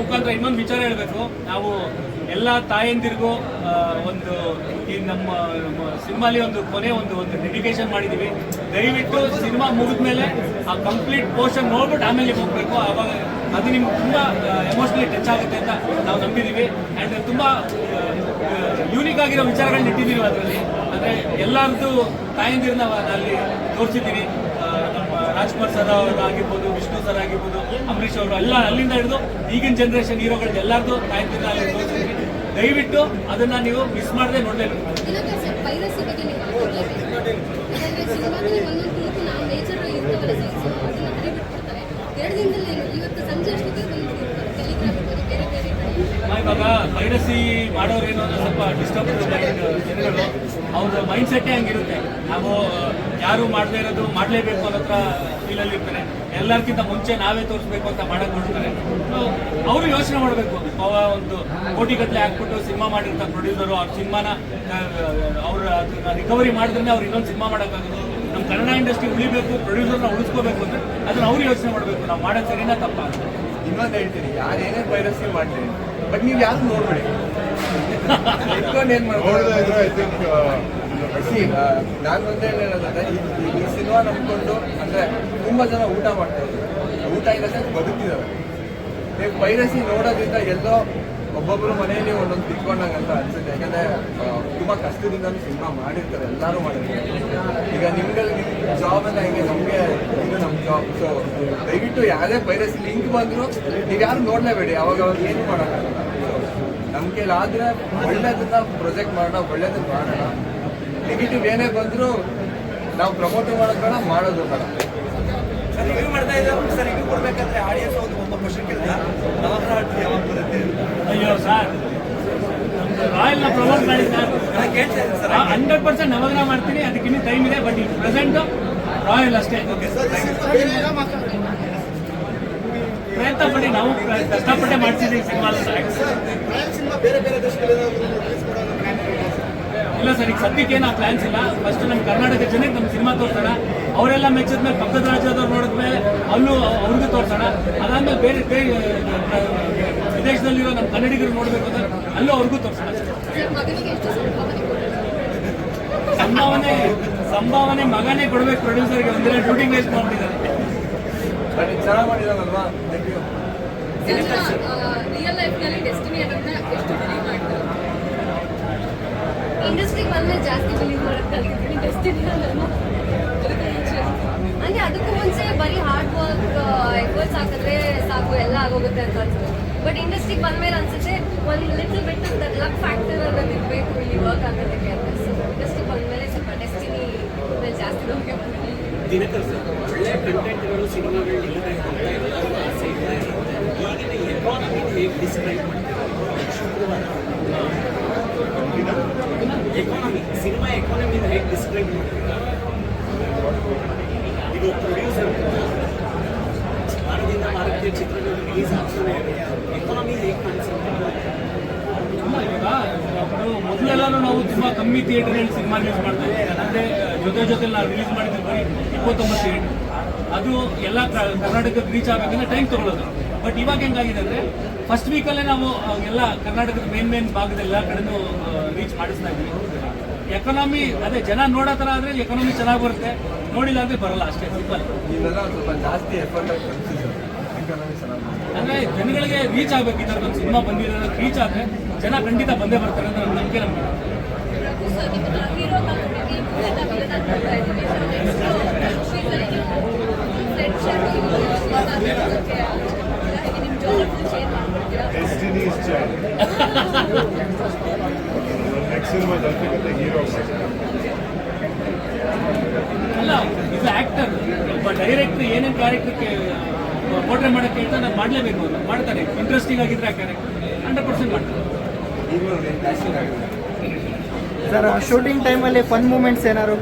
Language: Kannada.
ಮುಖಾಂತರ ಇನ್ನೊಂದು ವಿಚಾರ ಹೇಳಬೇಕು. ನಾವು ಎಲ್ಲ ತಾಯಂದಿರಿಗೂ ಒಂದು ಈ ನಮ್ಮ ಸಿನಿಮಾಲಿ ಒಂದು ಕೊನೆ ಒಂದು ಒಂದು ಡೆಡಿಕೇಶನ್ ಮಾಡಿದ್ದೀವಿ ದಯವಿಟ್ಟು ಸಿನಿಮಾ ಮುಗಿದ್ಮೇಲೆ ಆ ಕಂಪ್ಲೀಟ್ ಪೋರ್ಷನ್ ನೋಡ್ಬಿಟ್ಟು ಆಮೇಲೆ ಹೋಗ್ಬೇಕು. ಆವಾಗ ಅದು ನಿಮ್ಗೆ ತುಂಬ ಎಮೋಷನಲಿ ಟಚ್ ಆಗುತ್ತೆ ಅಂತ ನಾವು ನಂಬಿದ್ದೀವಿ ಆ್ಯಂಡ್ ತುಂಬ ಯೂನಿಕ್ ಆಗಿರೋ ವಿಚಾರಗಳನ್ನ ಇಟ್ಟಿದ್ದೀವಿ ಅದರಲ್ಲಿ. ಅಂದರೆ ಎಲ್ಲರದ್ದು ತಾಯಂದಿರನ್ನ ಅಲ್ಲಿ ತೋರಿಸಿದ್ದೀವಿ. ರಾಜ್ಕುಮಾರ್ ಸರ್ ಆಗಿರ್ಬೋದು ವಿಷ್ಣು ಸರ್ ಆಗಿರ್ಬೋದು ಅಂಬರೀಷ್ ಅವರು ಎಲ್ಲ ಅಲ್ಲಿಂದ ಹಿಡಿದು ಈಗಿನ ಜನರೇಷನ್ ಹೀರೋಗಳು ಎಲ್ಲರದು ಅಲ್ಲಿ ತೋರಿಸಿದ್ವಿ ದಯವಿಟ್ಟು ಅದನ್ನ ನೀವು ಮಿಸ್ ಮಾಡದೆ ನೋಡ್ಲೇಬೇಕು. ಇವಾಗ ಪೈರಸಿ ಮಾಡೋರು ಏನೋ ಅಂದ್ರೆ ಸ್ವಲ್ಪ ಡಿಸ್ಟರ್ಬ್ ಜನಗಳು. ಅವ್ರ ಮೈಂಡ್ ಸೆಟ್ಟೇ ಹಂಗಿರುತ್ತೆ. ನಾವು ಯಾರು ಮಾಡದೇ ಇರೋದು ಮಾಡಲೇಬೇಕು ಅನ್ನೋ ಹತ್ರ ಫೀಲಲ್ಲಿ ಇರ್ತಾರೆ. ಎಲ್ಲರಿಗಿಂತ ಮುಂಚೆ ನಾವೇ ತೋರಿಸ್ಬೇಕು ಅಂತ ಮಾಡಕ್ ನೋಡ್ತಾರೆ ಅವರು ಯೋಚನೆ ಮಾಡಬೇಕು. ಒಂದು ಕೋಟಿ ಗಟ್ಟಲೆ ಹಾಕ್ಬಿಟ್ಟು ಸಿನಿಮಾ ಮಾಡಿರ್ತಾರೆ ಪ್ರೊಡ್ಯೂಸರು ಅವ್ರ. ಸಿನಿಮಾನ ಅವ್ರ ರಿಕವರಿ ಮಾಡಿದ್ರೆ ಅವ್ರು ಇನ್ನೊಂದು ಸಿನಿಮಾ ಮಾಡೋಕ್ಕಾಗೋದು. ಕನ್ನಡ ಇಂಡಸ್ಟ್ರಿ ಉಳಿಬೇಕು ಪ್ರೊಡ್ಯೂಸರ್ನ ಉಳಿಸ್ಕೋಬೇಕು ಅಂದ್ರೆ ಅದನ್ನ ಅವ್ರು ಯೋಚನೆ ಮಾಡಬೇಕು. ನಾವು ಮಾಡೋದು ಸರಿನಾ ತಪ್ಪ ಅಂತ. ಇನ್ನೊಂದು ಹೇಳ್ತೀನಿ ಯಾರು ಏನೇ ಪೈರಸಿ ಮಾಡ್ತೀನಿ ಬಟ್ ನೀವು ಯಾರು ನೋಡ್ಬೇಡಿ. ಇಟ್ಕೊಂಡು ಏನ್ ನೋಡದೇ ಮಾಡ್ತಾರೆ ಇದ್ರೆ ಐ ಥಿಂಕ್ ನಾನು ಒಂದೇ ಹೇಳೋದಂದ್ರೆ ಈ- ಸಿನಿಮಾ ನಂಬ್ಕೊಂಡು ಅಂದ್ರೆ ತುಂಬಾ ಜನ ಊಟ ಮಾಡ್ತಾ ಇದ್ದಾರೆ ಊಟ ಇಲ್ಲದೆ ಬದುಕಿದ್ದಾರೆ ಬದುಕ್ತಿದ್ದಾರೆ ನೀವು ಪೈರಸಿ ನೋಡೋದ್ರಿಂದ ಎಲ್ಲೋ ಒಬ್ಬೊಬ್ಬರು ಮನೆಯಲ್ಲಿ ಒಂದೊಂದು ತಿಳ್ಕೊಂಡಂಗೆ ಅಂತ ಅನ್ಸುತ್ತೆ. ಯಾಕಂದ್ರೆ ತುಂಬಾ ಕಷ್ಟದಿಂದ ಸಿನಿಮಾ ಮಾಡಿರ್ತಾರೆ, ಎಲ್ಲರೂ ಮಾಡಿರ್ತಾರೆ. ಈಗ ನಿಮ್ಗೆ ನಿಮ್ ಜಾಬ್ ಎಲ್ಲ ಹೆಂಗೆ? ನಮಗೆ ಇದು ನಮ್ಮ ಜಾಬ್ ಸೊ ದಯವಿಟ್ಟು ಯಾವುದೇ ವೈರಸ್ ಲಿಂಕ್ ಬಂದ್ರು ನೀವು ಯಾರು ನೋಡ್ಲೇಬೇಡಿ. ಅವಾಗ ಅವಾಗ ಏನು ಮಾಡೋಕ್ಕಾಗಲ್ಲ. ನಮ್ಮ ಆದ್ರೆ ಒಳ್ಳೇದನ್ನ ಪ್ರೊಜೆಕ್ಟ್ ಮಾಡೋಣ, ಒಳ್ಳೇದನ್ನ ಮಾಡೋಣ. ನೆಗೆಟಿವ್ ಏನೇ ಬಂದರೂ ನಾವು ಪ್ರಮೋಟ್ ಮಾಡೋದು ಬೇಡ ಮಾಡೋದು ಬೇಡ. ಸರ್ ರಿವ್ಯೂ ಮಾಡ್ತಾ ಇದ್ದಾರೆ. ಸರ್ ರಿವ್ಯೂ ಕೊಡ್ಬೇಕಂದ್ರೆ ಆಡಿಯನ್ಸ್ ಒಂದು ಒಬ್ಬ ಕ್ವಶನ್ ಕೇಳಿದ ನವಗ್ರಹ ಆರ್ತಿ ಯಾವಾಗ ಬರುತ್ತೆ ಅಯ್ಯೋ ಸರ್. ರಾಯಲ್ನ ಪ್ರಮೋಟ್ ಮಾಡಿ ಸರ್. ನಾನು ಕೇಳ್ತಾ ಇದ್ದೀನಿ ಸರ್. ಹಂಡ್ರೆಡ್ ಪರ್ಸೆಂಟ್ ನವಗ್ರಹ ಮಾಡ್ತೀನಿ. ಅದಕ್ಕೆ ಇನ್ನೂ ಟೈಮ್ ಇದೆ. ಬಟ್ ಈಗ ಪ್ರೆಸೆಂಟ್ ರಾಯಲ್ ಅಷ್ಟೇ ಪ್ರಯತ್ನ ಪಡಿ ನಾವು ಕಷ್ಟಪಟ್ಟೆ ಮಾಡ್ತಿದ್ದೀವಿ ಸಿನಿಮಾ ಬೇರೆ ಬೇರೆ ದೇಶಗಳಲ್ಲಿ ಇಲ್ಲ ಸರ್ ಈಗ ಸದ್ಯಕ್ಕೆ ನಾವು ಪ್ಲಾನ್ಸ್ ಇಲ್ಲ. ಫಸ್ಟ್ ನಮ್ಮ ಕರ್ನಾಟಕ ಜನಕ್ಕೆ ನಮ್ಮ ಸಿನಿಮಾ ತೋರ್ಸೋಣ. ಅವರೆಲ್ಲ ಮೆಚ್ಚಿದ ಮೇಲೆ ಪಕ್ಕದ ರಾಜ್ಯದವ್ರು ನೋಡಿದ್ಮೇಲೆ ಅಲ್ಲೂ ಅವ್ರಿಗೂ ತೋರ್ಸೋಣ. ಅದಾದ್ಮೇಲೆ ಬೇರೆ ಬೇರೆ ವಿದೇಶದಲ್ಲಿರೋ ನಮ್ಮ ಕನ್ನಡಿಗರು ನೋಡಬೇಕು ಅಂದ್ರೆ ಅಲ್ಲೂ ಅವ್ರಿಗೂ ತೋರ್ಸೋಣ. ಸಂಭಾವನೆ ಸಂಭಾವನೆ ಮಗನೇ ಕೊಡ್ಬೇಕು ಪ್ರೊಡ್ಯೂಸರ್ಗೆ ಒಂದಿನ ಶೂಟಿಂಗ್ ವೇಸ್ಟ್ ಮಾಡ್ಬಿಟ್ಟಿದ್ದಾರೆ ಇಂಡಸ್ಟ್ರಿ ಚೆನ್ನಾಗಿ ಮಾಡಿದಾರಲ್ವಾ? ಥ್ಯಾಂಕ್ ಯು ರಿಯಲ್ ಲೈಫ್ನಲ್ಲಿ ಡೆಸ್ಟಿನಿ ಅನ್ನೋದನ್ನ ಎಷ್ಟು ಬಿಲೀವ್ ಮಾಡ್ತಾರೆ? ಇಂಡಸ್ಟ್ರಿಗೆ ಜಾಸ್ತಿ ಬಿಲೀವ್ ಮಾಡೋದು ಕಲಿತಿದ್ದೀನಿ. ಡೆಸ್ಟಿನಿ ಅನ್ನೋದನ್ನ ಅಂದ್ರೆ ಅದಕ್ಕೂ ಮುಂಚೆ ಬರೀ ಹಾರ್ಡ್ ವರ್ಕ್ ಎಫರ್ಟ್ಸ್ ಹಾಕಿದ್ರೆ ಸಾಕು ಎಲ್ಲ ಆಗೋಗುತ್ತೆ ಅಂತ ಅನ್ಸುತ್ತೆ. ಬಟ್ ಇಂಡಸ್ಟ್ರಿಗೆ ಬಂದ್ಮೇಲೆ ಅನ್ಸುತ್ತೆ, ಒಂದು ಲಿಟಲ್ ಬಿಟ್ ಲಕ್ ಫ್ಯಾಕ್ಟರ್ ಅನ್ನೋದು ಇರಬೇಕು ಇಲ್ಲಿ ವರ್ಕ್ ಆಗೋದಕ್ಕೆ ಅಂತ. ಸೊ ಇಂಡಸ್ಟ್ರಿಗೆ ಬಂದ್ಮೇಲೆ ಸ್ವಲ್ಪ ಡೆಸ್ಟಿನಿ ಜಾಸ್ತಿ ಬಂದಿದೆ ದಿನಕರ್ ಒಳ್ಳೆ ಕಂಟೆಂಟ್ಗಳು ಸಿನಿಮಾಗಳು ಇಲ್ಲದೆ ಹೋಗ್ತಾ ಎಲ್ಲರೂ ಆಸೆ ಇದೆ ಈಗಿನ ಎಕಾನಮಿ ಹೇಗೆ ಎಕಾನಮಿ ಸಿನಿಮಾ ಹೇಗೆ ಡಿಸ್ಕ್ರೈಬ್ ಮಾಡ್ತೀರಾ? ಇದು ಪ್ರೊಡ್ಯೂಸರ್ ವಾರಕ್ಕೆ ಚಿತ್ರಗಳು ರಿಲೀಸ್ ಆಗ್ತಾನೆ ಎಕಾನಮಿ ಹೇಗೆ ಕಾಣಿಸುತ್ತೆ ತುಂಬ ಇವಾಗ ನಾವು ತುಂಬ ಕಮ್ಮಿ ಥಿಯೇಟರ್ನಲ್ಲಿ ಸಿನಿಮಾ ರಿಲೀಸ್ ಮಾಡ್ತಾ ಇದ್ದೀವಿ ಅಂದ್ರೆ ಜೊತೆ ಜೊತೆ ನಾವು ರಿಲೀಸ್ ಮಾಡಿದ್ವಿ ಬರೀ ಇಪ್ಪತ್ತೊಂಬತ್ತು ಥಿಯೇಟರ್ ಅದು ಎಲ್ಲ ಕರ್ನಾಟಕಕ್ಕೆ ರೀಚ್ ಆಗಬೇಕಂದ್ರೆ ಟೈಮ್ ತಗೊಳ್ಳೋದು. ಬಟ್ ಇವಾಗ ಹೆಂಗಾಗಿದೆ ಅಂದರೆ ಫಸ್ಟ್ ವೀಕಲ್ಲೇ ನಾವು ಎಲ್ಲ ಕರ್ನಾಟಕದ ಮೇನ್ ಮೇನ್ ಭಾಗದೆಲ್ಲ ಕಡೆನೂ ರೀಚ್ ಮಾಡಿಸ್ತಾ ಇದ್ವಿ. ಎಕನಾಮಿ ಅದೇ ಜನ ನೋಡೋ ಥರ ಆದರೆ ಎಕನಾಮಿ ಚೆನ್ನಾಗಿ ಬರುತ್ತೆ. ನೋಡಿಲ್ಲ ಅಂದ್ರೆ ಬರಲ್ಲ, ಅಷ್ಟೇ ಸಿಂಪಲ್ ಸ್ವಲ್ಪ ಜಾಸ್ತಿ ಎಫರ್ಟ್ ಅಂದ್ರೆ ಜನಗಳಿಗೆ ರೀಚ್ ಆಗ್ಬೇಕು ಈ ಥರದೊಂದು ಸಿನಿಮಾ ಬಂದಿರೋದು ರೀಚ್ ಆದರೆ ಜನ ಖಂಡಿತ ಬಂದೇ ಬರ್ತಾರೆ ಅಂತ ನಮ್ಮ ನಂಬಿಕೆ ನಮಗೆ. ಅಲ್ಲ ಇಸ್ ಅಲ್ಲ ಇದು ಆಕ್ಟರ್ ಒಬ್ಬ ಡೈರೆಕ್ಟರ್ ಏನೇನು ಕ್ಯಾರೆಕ್ಟರ್ಗೆ ಪೋರ್ಟ್ರೆ ಮಾಡೋಕ್ಕೆ ಹೇಳ್ತಾ ನಾನು ಮಾಡಲೇಬೇಕು ಅಂತ ಮಾಡ್ತಾರೆ. ಇಂಟ್ರೆಸ್ಟಿಂಗ್ ಆಗಿದ್ರೆ ಆ ಕ್ಯಾರೆಕ್ಟರ್ ಹಂಡ್ರೆಡ್ ಪರ್ಸೆಂಟ್ ಮಾಡ್ತಾರೆ. ಸರ್ ಶೂಟಿಂಗ್ ಟೈಮಲ್ಲಿ ಫನ್ ಮೂಮೆಂಟ್ಸ್ ಏನಾದ್ರು?